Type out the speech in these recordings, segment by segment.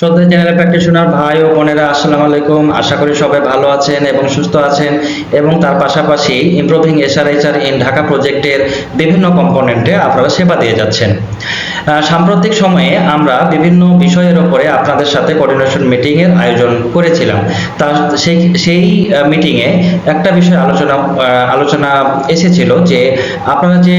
শ্রদ্ধা general practitioner ভাই ও বোনেরা, আসসালামু আলাইকুম। আশা করি সবাই ভালো আছেন এবং সুস্থ আছেন এবং তার পাশাপাশি ইমপ্রুভিং এসআরএইচআর ইন ঢাকা প্রজেক্টের বিভিন্ন কম্পোনেন্টে আপনারা সেবা দিয়ে যাচ্ছেন। সাম্প্রতিক সময়ে আমরা বিভিন্ন বিষয়ের ওপরে আপনাদের সাথে কোঅর্ডিনেশন মিটিংয়ের আয়োজন করেছিলাম। তা সেই সেই মিটিংয়ে একটা বিষয় আলোচনা আলোচনা এসেছিল যে আপনারা যে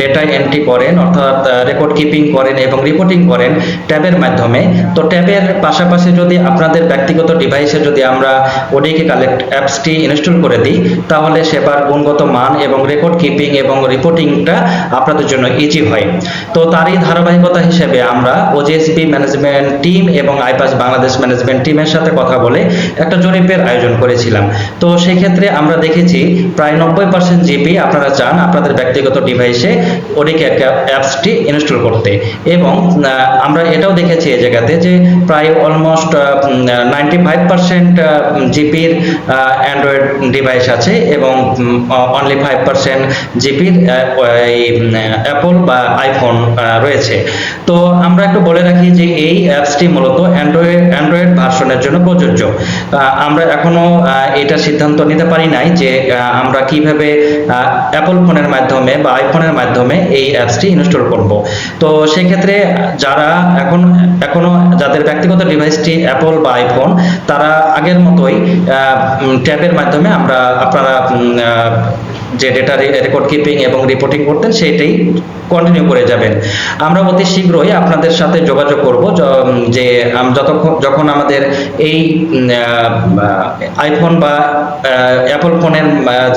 ডেটা এন্ট্রি করেন অর্থাৎ রেকর্ড কিপিং করেন এবং রিপোর্টিং করেন ট্যাবের মাধ্যমে তো ট্যাবের পাশাপাশি যদি আপনাদের ব্যক্তিগত ডিভাইসে যদি আমরা ওডিকে কালেক্ট অ্যাপসটি ইনস্টল করে দিই, তাহলে সেবার গুণগত মান এবং রেকর্ড কিপিং এবং রিপোর্টিংটা আপনাদের জন্য ইজি হয়। তো তারই ধারাবাহিকতা হিসেবে আমরা ওজিএসবি ম্যানেজমেন্ট টিম এবং আইপাস বাংলাদেশ ম্যানেজমেন্ট টিমের সাথে কথা বলে একটা জরিপের আয়োজন করেছিলাম। তো সেই ক্ষেত্রে আমরা দেখেছি প্রায় নব্বই পার্সেন্ট জিপি আপনারা চান আপনাদের ব্যক্তিগত ডিভাইসে ওডিকে অ্যাপসটি ইনস্টল করতে। এবং আমরা এটাও দেখেছি এই জায়গাতে যে প্রায় অলমোস্ট নাইনটি ফাইভ পার্সেন্ট জিপির অ্যান্ড্রয়েড ডিভাইস আছে এবং অনলি ফাইভ পার্সেন্ট জিপির অ্যাপল বা আইফোন রয়েছে। তো আমরা একটু বলে রাখি যে এই অ্যাপসটি মূলত অ্যান্ড্রয়েড অ্যান্ড্রয়েড ভার্সনের জন্য প্রযোজ্য। আমরা এখনও এটা সিদ্ধান্ত নিতে পারি নাই যে আমরা কীভাবে অ্যাপল ফোনের মাধ্যমে বা আইফোনের মাধ্যমে এই অ্যাপসটি ইনস্টল করব। তো সেক্ষেত্রে যারা এখন, এখনও যাদের ব্যক্তিগত ডিভাইসটি অ্যাপল বা আইফোন তারা আগের মতোই ট্যাবের মাধ্যমে আমরা আপনারা যে ডেটা রেকর্ড কিপিং এবং রিপোর্টিং করতেন সেটাই কন্টিনিউ করে যাবেন। আমরা অতি শীঘ্রই আপনাদের সাথে যোগাযোগ করব, যে যতক্ষণ যখন আমাদের এই আইফোন বা অ্যাপল ফোনের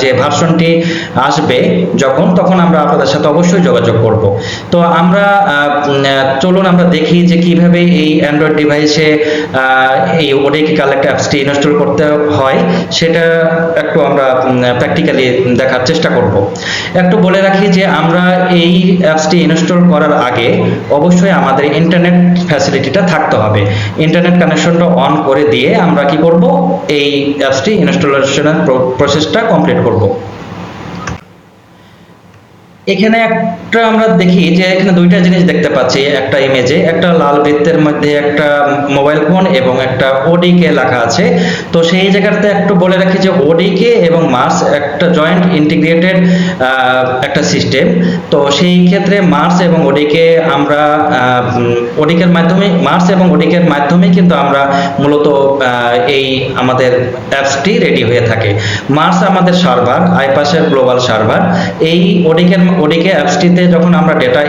যে ভার্সনটি আসবে যখন, তখন আমরা আপনাদের সাথে অবশ্যই যোগাযোগ করব। তো আমরা চলুন আমরা দেখি যে কীভাবে এই অ্যান্ড্রয়েড ডিভাইসে এই ওডিকি কালেক্ট অ্যাপসটি ইনস্টল করতে হয়। সেটা একটু আমরা প্র্যাকটিক্যালি দেখার চেষ্টা করব। একটু বলে রাখি যে আমরা এই অ্যাপসটি ইনস্টল করার আগে অবশ্যই আমাদের ইন্টারনেট ফ্যাসিলিটিটা থাকতে হবে। ইন্টারনেট কানেকশনটা অন করে দিয়ে আমরা কি করব? এই অ্যাপসটি ইনস্টলেশনের প্রসেসটা কমপ্লিট করব। এখানে একটা আমরা দেখি যে এখানে দুইটা জিনিস দেখতে পাচ্ছি, একটা ইমেজে একটা লাল বৃত্তের মধ্যে একটা মোবাইল ফোন এবং একটা ওডিকে লেখা আছে। তো সেই জায়গাতে একটু বলে রাখি যে ওডিকে এবং মার্স একটা জয়েন্ট ইন্টিগ্রেটেড একটা সিস্টেম তো সেই ক্ষেত্রে মার্স এবং ওডিকে আমরা ওডিকের মাধ্যমে মার্স এবং ওডিকের মাধ্যমে কিন্তু আমরা মূলত এই আমাদের অ্যাপসটি রেডি হয়ে থাকে। মার্স আমাদের সার্ভার আইপাসের গ্লোবাল সার্ভার এই ওডিকের ওডিকে অ্যাপসটিতে যখন আমরা ডেটা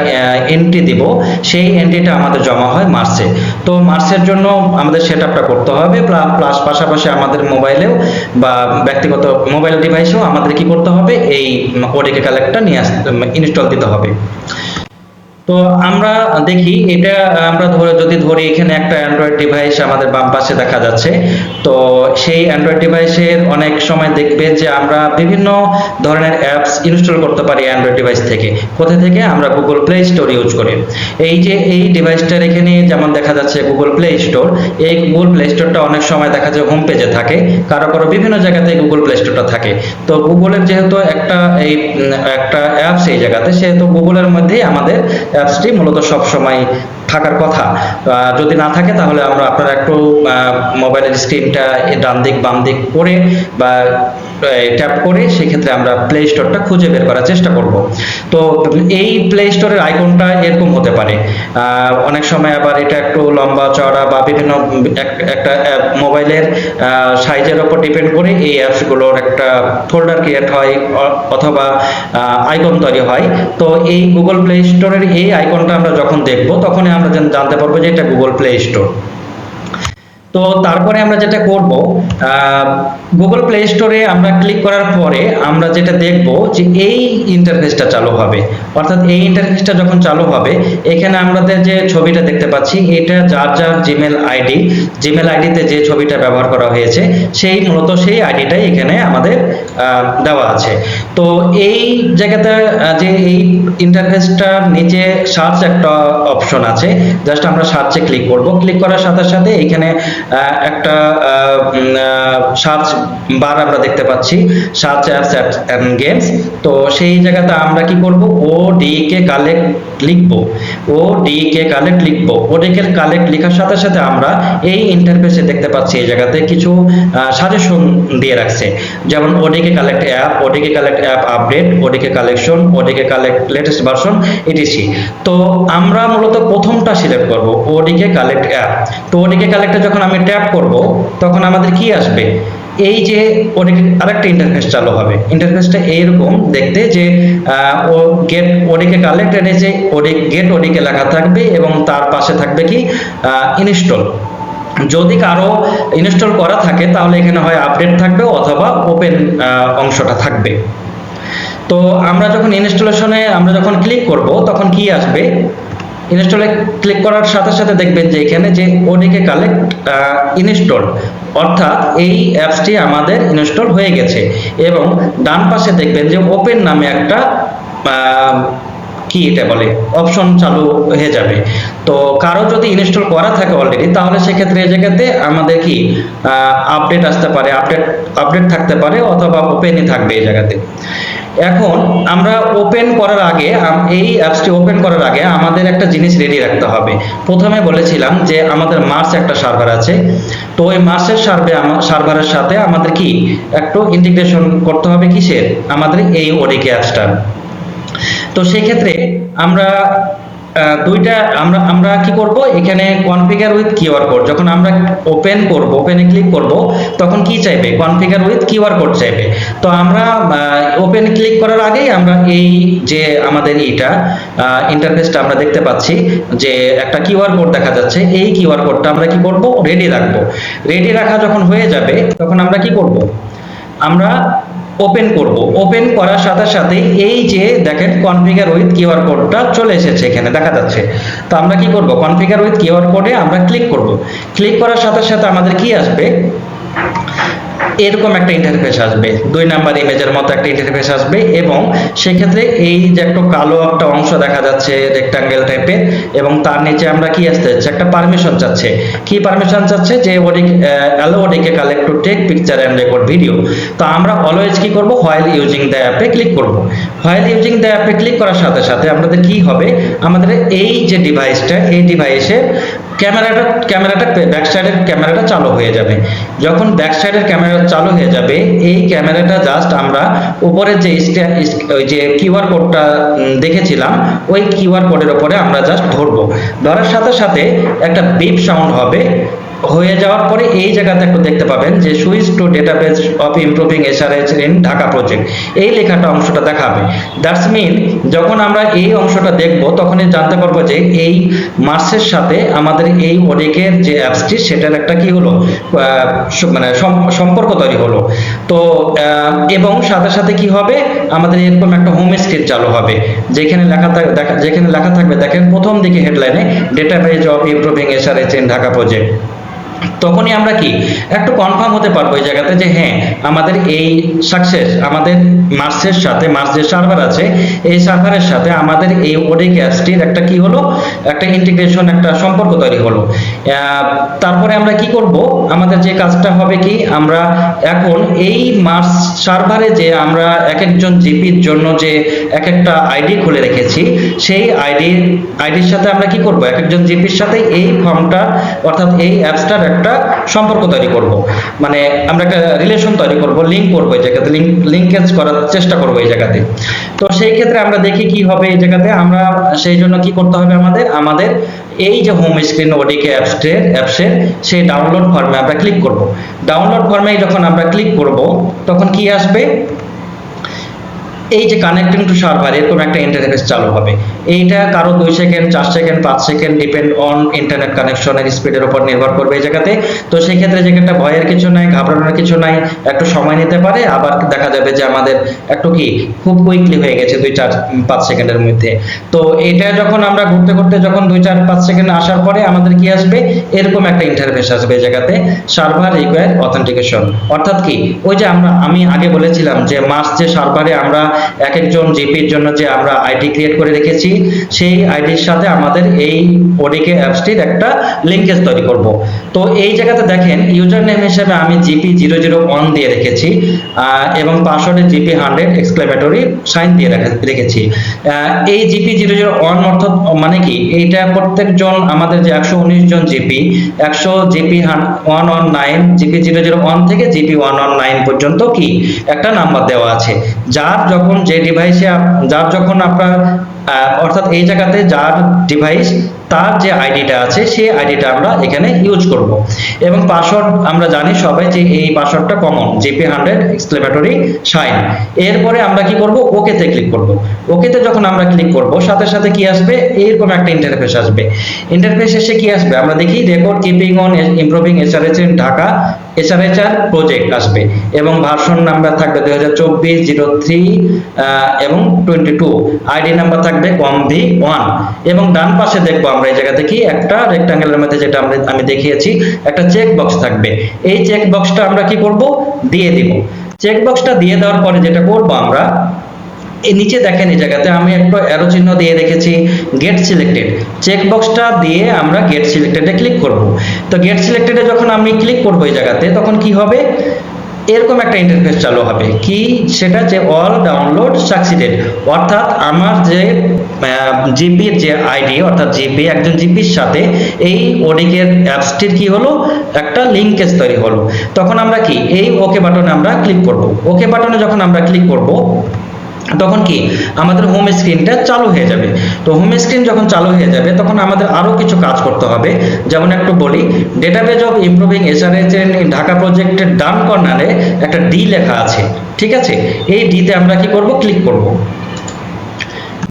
এন্ট্রি দিব, সেই এন্ট্রিটা আমাদের জমা হয় মার্সে তো মার্সের জন্য আমাদের সেট আপটা করতে হবে প্লাস পাশাপাশি আমাদের মোবাইলেও বা ব্যক্তিগত মোবাইল ডিভাইসেও আমাদের কি করতে হবে? এই ওডিকে কালেক্টটা নিয়ে আসতে ইনস্টল দিতে হবে। তো আমরা দেখি এটা, আমরা ধরে, যদি ধরি এখানে একটা অ্যান্ড্রয়েড ডিভাইস আমাদের বাম পাশে দেখা যাচ্ছে, তো সেই অ্যান্ড্রয়েড ডিভাইসের অনেক সময় দেখবেন যে আমরা বিভিন্ন ধরনের অ্যাপস ইনস্টল করতে পারি অ্যান্ড্রয়েড ডিভাইস থেকে। কোথা থেকে? আমরা গুগল প্লে স্টোর ইউজ করি। এই যে, এই ডিভাইসটার এখানে যেমন দেখা যাচ্ছে গুগল প্লে স্টোর এই গুগল প্লে স্টোরটা অনেক সময় দেখা যায় হোম পেজে থাকে, কারও কারও বিভিন্ন জায়গাতে গুগল প্লে স্টোরটা থাকে। তো গুগলের যেহেতু একটা এই, একটা অ্যাপস এই জায়গাতে, সেহেতু গুগলের মধ্যেই আমাদের অ্যাপসটি মূলত সব সময় থাকার কথা। যদি না থাকে তাহলে আমরা আপনারা একটু মোবাইলের স্ক্রিনটা ডান দিক, বাম দিক করে বা ট্যাপ করে সেক্ষেত্রে আমরা প্লে স্টোরটা খুঁজে বের করার চেষ্টা করব। তো এই প্লে স্টোরের আইকনটা এরকম হতে পারে। অনেক সময় আবার এটা একটু লম্বা চড়া বা বিভিন্ন একটা মোবাইলের সাইজের উপর ডিপেন্ড করে এই অ্যাপসগুলোর একটা ফোল্ডার ক্রিয়েট হয় অথবা আইকন তৈরি হয়। তো এই গুগল প্লে স্টোরের এই আইকনটা আমরা যখন দেখব তখনই আমরা জান- জানতে পারব যে এটা গুগল প্লে স্টোর তো তারপরে আমরা যেটা করব গুগল প্লে স্টোরে আমরা ক্লিক করার পরে আমরা যেটা দেখব যে এই ইন্টারফেসটা চালু হবে। অর্থাৎ এই ইন্টারফেসটা যখন চালু হবে, এখানে আমাদের যে ছবিটা দেখতে পাচ্ছি, এটা যার যার জিমেল আইডি জিমেল আইডিতে যে ছবিটা ব্যবহার করা হয়েছে, সেই মূলত সেই আইডিটাই এখানে আমাদের দেওয়া আছে। তো এই জায়গাতে যে এই ইন্টারফেসটার নিচে সার্চ একটা অপশন আছে জাস্ট আমরা সার্চে ক্লিক করব। ক্লিক করার সাথে সাথে এখানে একটা সার্চ বার আমরা দেখতে পাচ্ছি সার্চ অ্যাপস অ্যান্ড গেমস তো সেই জায়গাতে আমরা কি করব? ও ডি কে কালেক্ট লিখব। ও ডি কে কালেক্ট লিখব। ও ডি কে কালেক্ট লেখার সাথে সাথে আমরা এই ইন্টারফেসে দেখতে পাচ্ছি এই জায়গাতে কিছু সাজেশন দিয়ে রাখছে। যেমন ওডিকে কালেক্ট অ্যাপ ও ODK collect app update ODK collection ও ODK collect latest version etc তো আমরা মূলত প্রথমটা সিলেক্ট করব ওডিকে কালেক্ট অ্যাপ তো ওডিকে কালেক্টে যখন আমি ট্যাপ করব, তখন আমাদের কি আসবে? এই যে ওডিকে আরেকটা ইন্টারফেস চালু হবে। ইন্টারফেসটা এইরকম দেখতে যে ও গেট ওডিকে কালেক্টেড যে ওডি গেট ওডিকে লেখা থাকবে এবং তার পাশে থাকবে কি ইনস্টল যদি কারও ইনস্টল করা থাকে, তাহলে এখানে হয় আপডেট থাকবে অথবা ওপেন অংশটা থাকবে। তো আমরা যখন ইনস্টলেশনে আমরা যখন ক্লিক করব, তখন কি আসবে? ইনস্টলে ক্লিক করার সাথে সাথে দেখবেন যে এখানে যে ওডিকে কালেক্ট ইনস্টল অর্থাৎ এই অ্যাপসটি আমাদের ইনস্টল হয়ে গেছে। এবং ডান পাশে দেখবেন যে ওপেন নামে একটা কি এটা বলে অপশন চালু হয়ে যাবে। তো কারও যদি ইনস্টল করা থাকে অলরেডি তাহলে সেক্ষেত্রে এই জায়গাতে আমাদের কি আপডেট আসতে পারে আপডেট আপডেট থাকতে পারে অথবা ওপেনই থাকবে এই জায়গাতে। এখন আমরা ওপেন করার আগে এই অ্যাপসটি ওপেন করার আগে আমাদের একটা জিনিস রেডি রাখতে হবে। প্রথমে বলেছিলাম যে আমাদের মার্স একটা সার্ভার আছে। তো ওই মার্সের সার্ভে সার্ভারের সাথে আমাদের কি? একটু ইন্টিগ্রেশন করতে হবে কিসের? আমাদের এই ওডিকে অ্যাপসটার তো সেই ক্ষেত্রে আমরা দুইটা আমরা আমরা কি করব? এখানে কনফিগার উইথ কিউআর কোড যখন আমরা ওপেন করব ওপেনে ক্লিক করব, তখন কি চাইবে? কনফিগার উইথ কিউআর কোড চাইবে। তো আমরা ওপেন ক্লিক করার আগেই আমরা এই যে আমাদের এইটা ইন্টারফেসটা আমরা দেখতে পাচ্ছি যে একটা কিউআর কোড দেখা যাচ্ছে। এই কিউআর কোডটা আমরা কি করব? রেডি রাখব। রেডি রাখা যখন হয়ে যাবে, তখন আমরা কি করব? আমরা ওপেন করব। ওপেন করার সাথে সাথে এই যে দেখেন কনফিগার উইথ কিউআর কোডটা চলে এসেছে এখানে, দেখা যাচ্ছে। তো আমরা কি করব? কনফিগার উইথ কিউআর কোডে আমরা ক্লিক করব। ক্লিক করার সাথে সাথে আমাদের কি আসবে? এরকম একটা ইন্টারফেস আসবে। দুই নাম্বার ইমেজের মতো একটা ইন্টারফেস আসবে এবং সেক্ষেত্রে এই যে একটা কালো একটা অংশ দেখা যাচ্ছে রেক্টাঙ্গেল টাইপের এবং তার নিচে আমরা কি আসতে যাচ্ছে একটা পারমিশন চাচ্ছে। কি পারমিশন চাচ্ছে? যে OD allow ODK collect to take picture and record video তো আমরা অলওয়েজ কি করব? হোয়াইল ইউজিং দ্য অ্যাপে ক্লিক করব। হোয়াইল ইউজিং দ্য অ্যাপে ক্লিক করার সাথে সাথে আমাদের কি হবে? আমাদের এই যে ডিভাইসটা এই ডিভাইসের ক্যামেরাটা ক্যামেরাটা ব্যাক সাইডের ক্যামেরাটা চালু হয়ে যাবে। যখন ব্যাক সাইডের ক্যামেরা চালু হয়ে যাবে। এই ক্যামেরাটা জাস্ট আমরা উপরে যে ওই যে কিউআর কোডটা দেখেছিলাম, ওই কিউআর কোডের উপরে আমরা জাস্ট ধরবো। ধরার সাথে সাথে একটা বিপ সাউন্ড হবে। হয়ে যাওয়ার পরে এই জায়গাতে একটু দেখতে পাবেন যে switch to database of improving SRH in Dhaka project এই লেখাটা অংশটা দেখাবে। দ্যাটস মিন যখন আমরা এই অংশটা দেখব, তখনই জানতে পারব যে এই মার্সের সাথে আমাদের এই ওডিকের যে অ্যাপসটি, সেটার একটা কি হলো? মানে সম্পর্ক তৈরি হলো। তো এবং সাথে সাথে কি হবে? আমাদের এরকম একটা হোম স্ক্রিন চালু হবে। যেখানে লেখা থাকবে যেখানে লেখা থাকবে, দেখেন প্রথম দিকে হেডলাইনে database of improving SRH in Dhaka project তখনই আমরা কি? একটু কনফার্ম হতে পারব এই জায়গাতে যে হ্যাঁ আমাদের এই সাকসেস আমাদের মার্সের সাথে মার্স যে সার্ভার আছে, এই সার্ভারের সাথে আমাদের এই ওডিক অ্যাপসটির একটা কি হলো? একটা ইন্টিগ্রেশন একটা সম্পর্ক তৈরি হলো। তারপরে আমরা কি করব? আমাদের যে কাজটা হবে কি? আমরা এখন এই মার্স সার্ভারে যে আমরা এক একজন জিপির জন্য যে এক একটা আইডি খুলে রেখেছি, সেই আইডি আইডির সাথে আমরা কি করব? এক একজন জিপির সাথে এই ফর্মটা অর্থাৎ এই অ্যাপসটার একটা সম্পর্ক তৈরি করব। মানে আমরা একটা রিলেশন তৈরি করব লিংক করব এই জায়গাতে লিংক লিঙ্কেজ করার চেষ্টা করব এই জায়গাতে। তো সেই ক্ষেত্রে আমরা দেখি কি হবে এই জায়গাতে। আমরা সেই জন্য কি করতে হবে আমাদের? আমাদের এই যে হোম স্ক্রিন ওডিকে অ্যাপসের অ্যাপসের সেই ডাউনলোড ফর্মে আমরা ক্লিক করব। ডাউনলোড ফর্মে যখন আমরা ক্লিক করব, তখন কি আসবে? এই যে কানেক্টিং টু সার্ভার এরকম একটা ইন্টারফেস চালু হবে। এইটা কারও দুই সেকেন্ড চার সেকেন্ড পাঁচ সেকেন্ড ডিপেন্ড অন ইন্টারনেট কানেকশনের স্পিডের উপর নির্ভর করবে এই জায়গাতে। তো সেই ক্ষেত্রে যেখানটা ভয়ের কিছু নাই, ঘাবড়ানোর কিছু নাই, একটু সময় নিতে পারে, আবার দেখা যাবে যে আমাদের একটু কি, খুব কুইকলি হয়ে গেছে দুই চার পাঁচ সেকেন্ডের মধ্যে। তো এটা যখন আমরা ঘুরতে ঘুরতে যখন দুই চার, পাঁচ সেকেন্ড আসার পরে আমাদের কি আসবে? এরকম একটা ইন্টারফেস আসবে এই জায়গাতে সার্ভার রিকোয়ার অথেন্টিকেশন অর্থাৎ কি, ওই যে আমরা, আমি আগে বলেছিলাম যে মাস যে সার্ভারে আমরা এক একজন জিপির জন্য যে আমরা আইডি ক্রিয়েট করে রেখেছি, সেই আইডির সাথে আমাদের এই ওডিকে অ্যাপসটির একটা লিঙ্কেজ তৈরি করব। তো এই জায়গাতে দেখেন ইউজার নেম হিসেবে আমি জিপি জিরো জিরো ওয়ান দিয়ে রেখেছি এবং পাসওয়ার্ডে জিপি হান্ড্রেড এক্সক্লেমেটরি সাইন দিয়ে রাখা- রেখেছি। এই জিপি জিরো জিরো ওয়ান অর্থাৎ মানে কি? এইটা প্রত্যেকজন আমাদের যে একশো উনিশ জন জিপি একশো GP one one nine GP zero zero one থেকে জিপি ওয়ান ওয়ান নাইন পর্যন্ত কি? একটা নাম্বার দেওয়া আছে। যার যখন যে ডিভাইসে যার যখন আপনার অর্থাৎ এই জায়গাতে যার ডিভাইস তার যে আইডিটা আছে, সেই আইডিটা আমরা এখানে ইউজ করব। এবং পাসওয়ার্ড আমরা জানি সবাই যে এই পাসওয়ার্ডটা common GP hundred exclamatory sign এরপরে আমরা কি করব? ওকেতে ক্লিক করব। ওকেতে যখন আমরা ক্লিক করব, সাথে সাথে কি আসবে? এরকম একটা ইন্টারফেস আসবে। ইন্টারফেস এসে কি আসবে? আমরা দেখি record keeping on improving SRH in Dhaka SRHR project আসবে। এবং ভার্সন নাম্বার থাকবে দুই হাজার চব্বিশ, জিরো থ্রি এবং টোয়েন্টি টু আইডি নাম্বার থাকবে কম ভি ওয়ান এবং ডান পাশে দেখব আমরা এই জায়গাতে কি? একটা রেক্টাঙ্গেলের মধ্যে যেটা আমরা, আমি দেখিয়েছি, একটা চেক বক্স থাকবে। এই চেক বক্সটা আমরা কি করব? দিয়ে দিব। চেক বক্সটা দিয়ে দেওয়ার পরে যেটা করব আমরা, এই নিচে দেখেন এই জায়গাতে আমি একটা অ্যারো চিহ্ন দিয়ে রেখেছি গেট সিলেক্টেড চেক বক্সটা দিয়ে আমরা গেট সিলেক্টেডে ক্লিক করব। তো গেট সিলেক্টেডে যখন আমি ক্লিক করব এই জায়গাতে, তখন কি হবে? এরকম একটা ইন্টারফেস চালু হবে। কি? সেটা যে অল ডাউনলোড সাকসিডেড অর্থাৎ আমার যে জিপির যে আইডি অর্থাৎ জিপি একজন জিপির সাথে এই ওডিকের অ্যাপসটির কি হলো? একটা লিঙ্কেজ তৈরি হলো। তখন আমরা কি? এই ওকে বাটনে আমরা ক্লিক করব। ওকে বাটনে যখন আমরা ক্লিক করব তখন কি? আমাদের হোম স্ক্রিনটা চালু হয়ে যাবে। তো হোম স্ক্রিন যখন চালু হয়ে যাবে, তখন আমাদের আরও কিছু কাজ করতে হবে। যেমন একটু বলি database of improving SRH Dhaka প্রজেক্টের ডান কর্নারে একটা ডি লেখা আছে, ঠিক আছে? এই ডিতে আমরা কি করব? ক্লিক করব।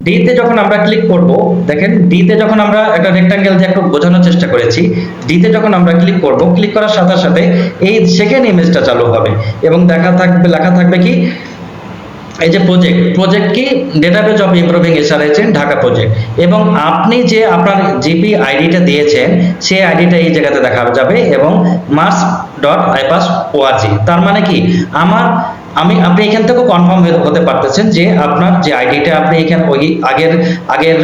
ডিতে যখন আমরা ক্লিক করব, দেখেন ডিতে যখন আমরা একটা রেক্টাঙ্গেল দিয়ে একটু বোঝানোর চেষ্টা করেছি ডিতে যখন আমরা ক্লিক করব ক্লিক করার সাথে সাথে এই সেকেন্ড ইমেজটা চালু হবে। এবং দেখা থাকবে, লেখা থাকবে কি? এই যে প্রজেক্ট প্রজেক্ট কি? Database of improving SRH in Dhaka project এবং আপনি যে আপনার জিপি আইডিটা দিয়েছেন, সেই আইডিটা এই জায়গাতে দেখা যাবে এবং মার্স ডট আইপাস ওআরজি তার মানে কি? আমার, আমি, আপনি এখান থেকেও কনফার্ম হতে পারতেছেন যে আপনার যে আইডিটা আপনি এখানে, ওই আগের আগের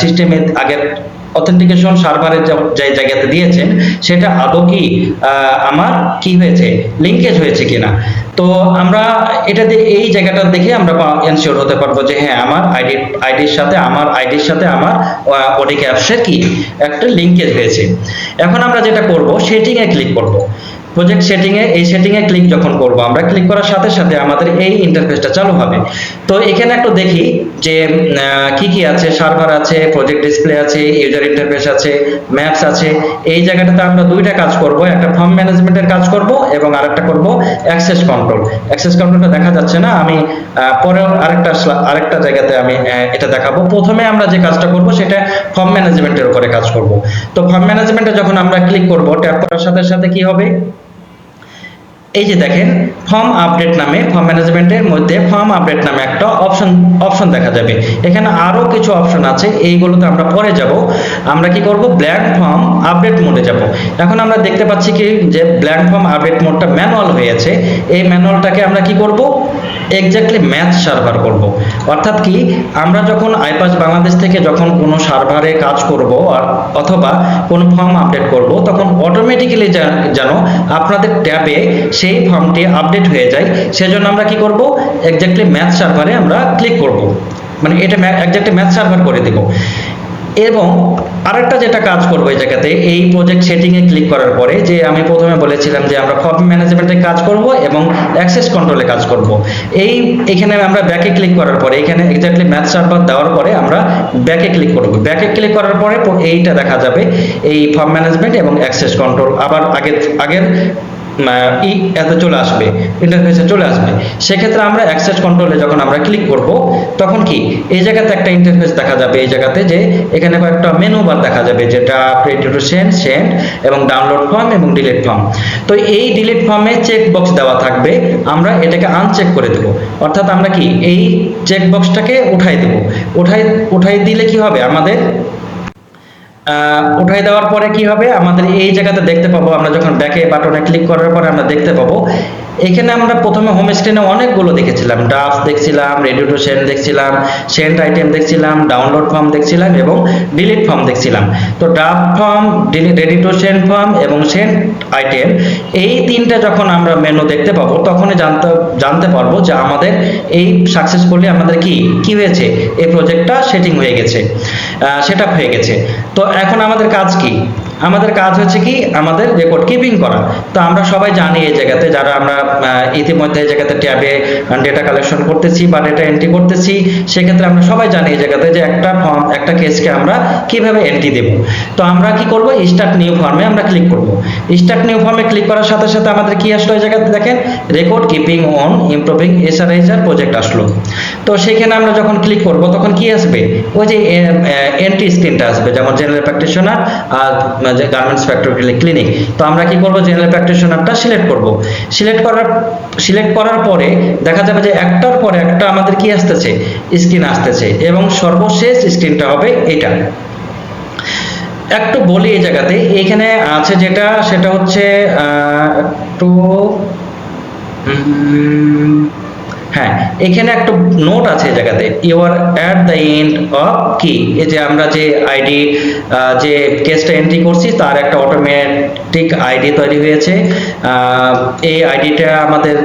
সিস্টেমে আগের অথেন্টিকেশন সার্ভারের যে জায়গাতে দিয়েছেন, সেটা আদৌ কি আমার কি হয়েছে? লিঙ্কেজ হয়েছে কিনা? তো আমরা এটা এই জায়গাটা দেখে আমরা এনশিওর হতে পারব যে হ্যাঁ আমার আইডি আইডির সাথে, আমার আইডির সাথে আমার ওডিক অ্যাপসের কি একটা লিঙ্কেজ হয়েছে। এখন আমরা যেটা করব সেটিং এ ক্লিক করব। প্রজেক্ট সেটিং এ, এই সেটিং এ ক্লিক যখন করব, আমরা ক্লিক করার সাথে সাথে আমাদের এই ইন্টারফেসটা চালু হবে। তো এখানে একটু দেখি যে কি কি আছে? সার্ভার আছে প্রজেক্ট ডিসপ্লে আছে ইউজার ইন্টারফেস আছে ম্যাপস আছে। এই জায়গাটাতে আমরা দুইটা কাজ করব, একটা ফর্ম ম্যানেজমেন্টের কাজ করব এবং আরেকটা করব অ্যাক্সেস কন্ট্রোল অ্যাক্সেস কন্ট্রোলটা দেখা যাচ্ছে না, আমি পরে আরেকটা আরেকটা জায়গাতে আমি এটা দেখাবো। প্রথমে আমরা যে কাজটা করব, সেটা ফর্ম ম্যানেজমেন্টের উপরে কাজ করব। তো ফর্ম ম্যানেজমেন্টে যখন আমরা ক্লিক করব ট্যাপ করার সাথে সাথে কি হবে? এই যে দেখেন ফর্ম আপডেট নামে ফর্ম ম্যানেজমেন্টের মধ্যে ফর্ম আপডেট নামে একটা অপশন অপশন দেখা যাবে। এখানে আরও কিছু অপশন আছে, এইগুলোতে আমরা পরে যাব। আমরা কি করব? ব্ল্যাঙ্ক ফর্ম আপডেট মোডে যাব। এখন আমরা দেখতে পাচ্ছি কি, যে ব্ল্যাঙ্ক ফর্ম আপডেট মোডটা ম্যানুয়াল হয়েছে। এই ম্যানুয়ালটাকে আমরা কি করব? এক্স্যাক্টলি ম্যাথ সার্ভার করব। অর্থাৎ কি, আমরা যখন আইপাস বাংলাদেশ থেকে যখন কোনো সার্ভারে কাজ করব, অথবা কোনো ফর্ম আপডেট করব অটোমেটিক্যালি যেন আপনাদের ট্যাবে সেই ফর্মটি আপডেট হয়ে যায়। সেজন্য আমরা কি করব? এক্স্যাক্টলি ম্যাথ সার্ভারে আমরা ক্লিক করব। মানে এটা এক্স্যাক্টলি ম্যাথ সার্ভার করে দেব। এবং আরেকটা যেটা কাজ করব এই জায়গাতে, এই প্রজেক্ট সেটিং এ ক্লিক করার পরে, যে আমি প্রথমে বলেছিলাম যে আমরা ফর্ম ম্যানেজমেন্টে কাজ করব এবং অ্যাক্সেস কন্ট্রোলে কাজ করব। এই, এখানে আমরা ব্যাকে ক্লিক করার পরে, এখানে এক্স্যাক্টলি ম্যাথ সার্ভার দেওয়ার পরে আমরা ব্যাকে ক্লিক করব। ব্যাকে ক্লিক করার পরে, এইটা দেখা যাবে, এই ফর্ম ম্যানেজমেন্ট এবং অ্যাক্সেস কন্ট্রোল আবার আগের আগের ই এতে চলে আসবে ইন্টারফেসে চলে আসবে। সেক্ষেত্রে আমরা অ্যাক্সেস কন্ট্রোলে যখন আমরা ক্লিক করব, তখন কি? এই জায়গাতে একটা ইন্টারফেস দেখা যাবে, এই জায়গাতে যে এখানে কয়েকটা মেনু বার দেখা যাবে, যেটা প্রিন্ট টু সেন্ড সেন্ড এবং ডাউনলোড ফর্ম এবং ডিলিট ফর্ম তো এই ডিলিট ফর্মে চেক বক্স দেওয়া থাকবে, আমরা এটাকে আনচেক করে দেব। অর্থাৎ আমরা কি? এই চেক বক্সটাকে উঠাই দেব। উঠাই উঠাই দিলে কি হবে? আমাদের উঠাই দেওয়ার পরে কি হবে? আমাদের এই জায়গাতে দেখতে পাবো, আমরা যখন ব্যাকে বাটনে ক্লিক করার পরে আমরা দেখতে পাবো। এখানে আমরা প্রথমে হোম স্ক্রিনে অনেকগুলো দেখেছিলাম। ড্রাফট দেখছিলাম রেডি টু সেন্ড দেখছিলাম সেন্ড আইটেম দেখছিলাম ডাউনলোড ফর্ম দেখছিলাম এবং ডিলিট ফর্ম দেখছিলাম। তো draft form ready to send form এবং সেন্ড আইটেম এই তিনটা যখন আমরা মেনু দেখতে পাবো, তখনই জানতে জানতে পারব যে আমাদের এই সাকসেসফুলি আমাদের কি কি হয়েছে? এই প্রজেক্টটা সেটিং হয়ে গেছে। সেট হয়ে গেছে। তো এখন আমাদের কাজ কি? আমাদের কাজ হচ্ছে কি? আমাদের রেকর্ড কিপিং করা। তো আমরা সবাই জানি এই জায়গাতে, যারা আমরা ইতিমধ্যে এই জায়গাতে ট্যাবে ডেটা কালেকশন করতেছি বা ডেটা এন্ট্রি করতেছি, সেক্ষেত্রে আমরা সবাই জানি এই জায়গাতে যে একটা ফর্ম একটা কেসকে আমরা কীভাবে এন্ট্রি দেব। তো আমরা কি করব? স্টার্ট নিউ ফর্মে আমরা ক্লিক করব। স্টার্ট নিউ ফর্মে ক্লিক করার সাথে সাথে আমাদের কি আসলো এই জায়গাতে দেখেন? Record keeping on improving SRHR project আসলো। তো সেখানে আমরা যখন ক্লিক করব, তখন কি আসবে? ওই যে এন্ট্রি স্ক্রিনটা আসবে, যেমন জেনারেল প্র্যাকটিশনার আর গার্মেন্টস ফ্যাক্টরি ক্লিনিক তো আমরা কি করব? জেনারেল প্র্যাকটিশনারটা সিলেক্ট করব। সিলেক্ট করার সিলেক্ট করার পরে দেখা যাবে যে একটার পরে একটা আমাদের কি আসতেছে? স্ক্রিন আসতেছে এবং সর্বশেষ স্ক্রিনটা হবে এটা। একটু বলি এই জায়গাতে, এখানে আছে যেটা, সেটা হচ্ছে একটু হ্যাঁ এখানে একটা নোট আছে এই জায়গাতে you are at the end of কি এই যে আমরা যে আইডি যে কেসটা এন্ট্রি করছি, তার একটা অটোমেটিক আইডি তৈরি হয়েছে। এই আইডিটা আমাদের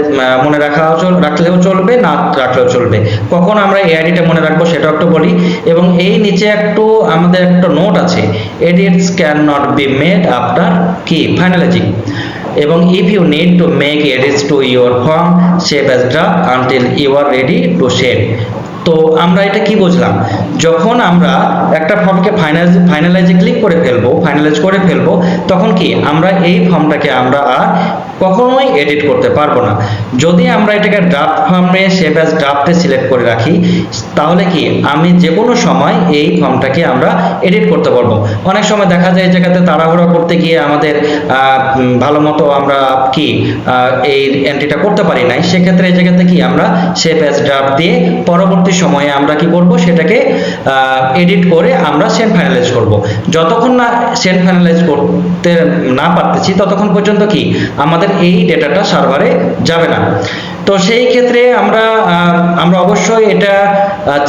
মনে রাখা রাখলেও চলবে, না রাখলেও চলবে। কখন আমরা এই আইডিটা মনে রাখব সেটা একটু বলি। এবং এই নিচে একটু আমাদের একটা নোট আছে edits can not be made after কি ফাইনালাইজিং এবং if you need to make edits to your form save as draft until you are ready to send তো আমরা এটা কি বুঝলাম? যখন আমরা একটা ফর্মকে ফাইনাল ফাইনালাইজে ক্লিক করে ফেলব ফাইনালাইজ করে ফেলব, তখন কি আমরা এই ফর্মটাকে আমরা আর কখনোই এডিট করতে পারব না। যদি আমরা এটাকে ড্রাফট ফর্মে সেভ অ্যাজ ড্রাফটে সিলেক্ট করে রাখি, তাহলে কি আমি যে কোনো সময় এই ফর্মটাকে আমরা এডিট করতে পারব। অনেক সময় দেখা যায় এই জায়গাতে তাড়াহুড়া করতে গিয়ে আমাদের ভালো মতো আমরা কি এই এন্ট্রিটা করতে পারি নাই। সেক্ষেত্রে এই জায়গাতে কি আমরা সেভ অ্যাজ ড্রাফট দিয়ে পরবর্তী সময়ে আমরা কি করব? সেটাকে এডিট করে আমরা সেন্ড ফাইনালাইজ করব। যতক্ষণ না সেন্ড ফাইনালাইজ করতে না পারতেছি, ততক্ষণ পর্যন্ত কি আমাদের এই ডেটাটা সার্ভারে যাবে না। তো সেই ক্ষেত্রে আমরা আমরা অবশ্যই এটা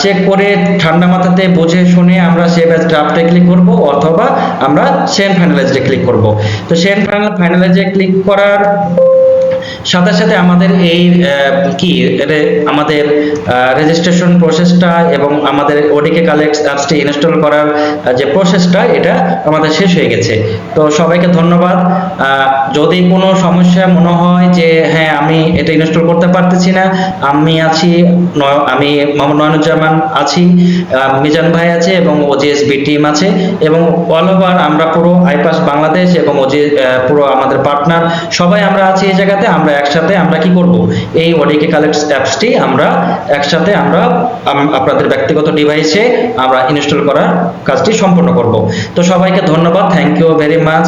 চেক করে ঠান্ডা মাথাতে বুঝে শুনে আমরা সেভ অ্যাজ ড্রাফটে ক্লিক করব অথবা আমরা সেন্ড ফাইনালাইজে ক্লিক করব। তো সেন্ড ফাইনালাইজে ক্লিক করার সাথে সাথে আমাদের এই কি আমাদের রেজিস্ট্রেশন প্রসেসটা এবং আমাদের ওডিকে কালেক্ট অ্যাপসটি ইনস্টল করার যে প্রসেসটা এটা আমাদের শেষ হয়ে গেছে। তো সবাইকে ধন্যবাদ। যদি কোনো সমস্যা মনে হয় যে হ্যাঁ আমি এটা ইনস্টল করতে পারতেছি না, আমি আছি আমি মোহাম্মদ নয়নুজ্জামান আছি মিজান ভাই আছে এবং ওজিএসবি টিম আছে এবং অল ওভার আমরা পুরো আইপাস বাংলাদেশ এবং ওজি পুরো আমাদের পার্টনার সবাই আমরা আছি এই জায়গাতে, আমরা একসাথে আমরা কি করব? এই অডিকে কালেক্ট অ্যাপসটি আমরা একসাথে আমরা আপনাদের ব্যক্তিগত ডিভাইসে আমরা ইনস্টল করার কাজটি সম্পন্ন করব। তো সবাইকে ধন্যবাদ। Thank you very much